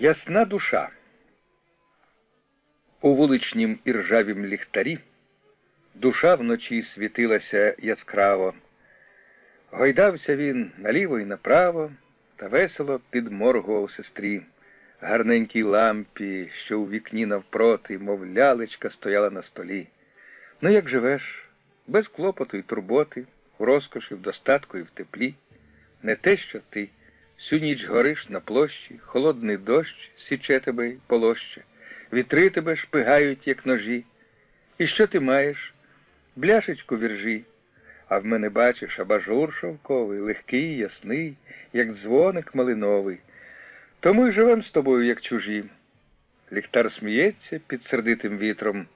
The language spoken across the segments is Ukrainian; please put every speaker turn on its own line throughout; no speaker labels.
Ясна душа. У вуличнім іржавім ліхтарі душа вночі світилася яскраво. Гойдався він наліво і направо та весело підморгував сестрі. Гарненькій лампі, що у вікні навпроти, мов лялечка стояла на столі. Ну, як живеш, без клопоту і турботи, в розкоші, в достатку і в теплі. Не те, що ти всю ніч гориш на площі, холодний дощ січе тебе й полоще, вітри тебе шпигають, як ножі. І що ти маєш? Бляшечку віржі. А в мене бачиш абажур шовковий, легкий, ясний, як дзвоник малиновий. Тому й живем з тобою, як чужі. Ліхтар сміється під сердитим вітром.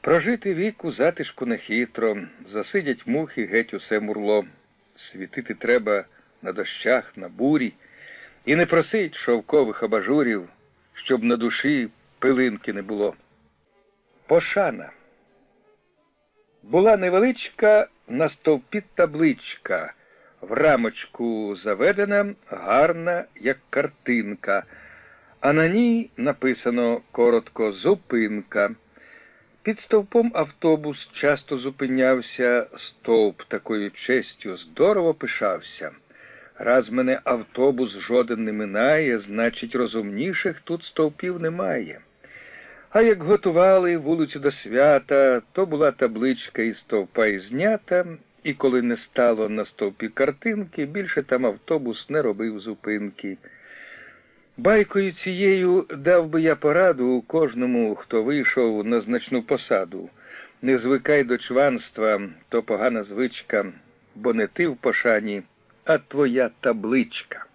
Прожити вік у затишку нехитро, засидять мухи геть усе мурло. Світити треба на дощах, на бурі, і не просить шовкових абажурів, щоб на душі пилинки не було. Пошана. Була невеличка на стовпі табличка, в рамочку заведена, гарна, як картинка, а на ній написано коротко зупинка. Під стовпом автобус часто зупинявся, стовп такою честю здорово пишався. Раз мене автобус жоден не минає, значить, розумніших тут стовпів немає. А як готували вулицю до свята, то була табличка із стовпа і знята, і коли не стало на стовпі картинки, більше там автобус не робив зупинки. Байкою цією дав би я пораду кожному, хто вийшов на значну посаду. Не звикай до чванства, то погана звичка, бо не ти в пошані, а твоя табличка.